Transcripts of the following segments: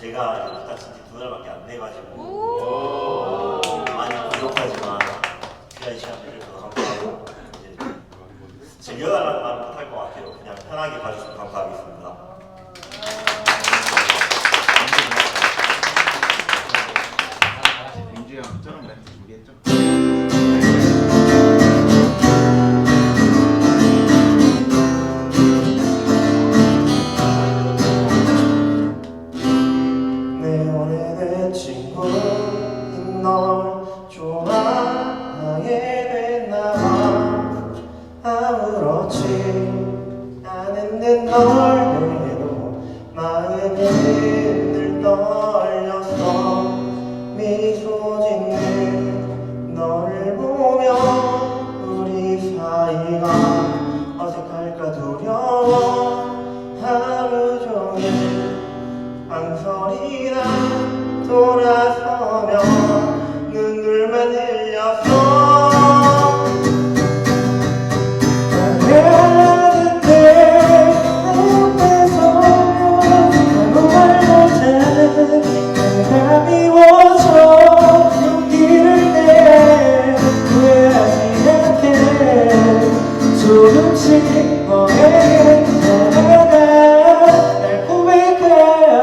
제가 다친 지 두 달밖에 안 돼가지고 많이 부족하지만 필요한 시간들을 더 감사하고 이제 즐겨달라는 말은 못할 것 같아요. 그냥 편하게 봐주셔서 감사하겠습니다. 널 보내도 마음이 흔들떠 조금씩 너에게 다가가 날 고백해야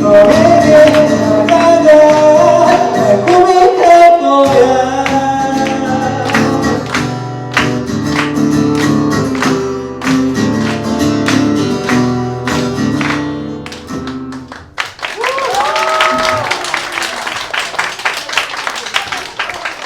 comete, comete,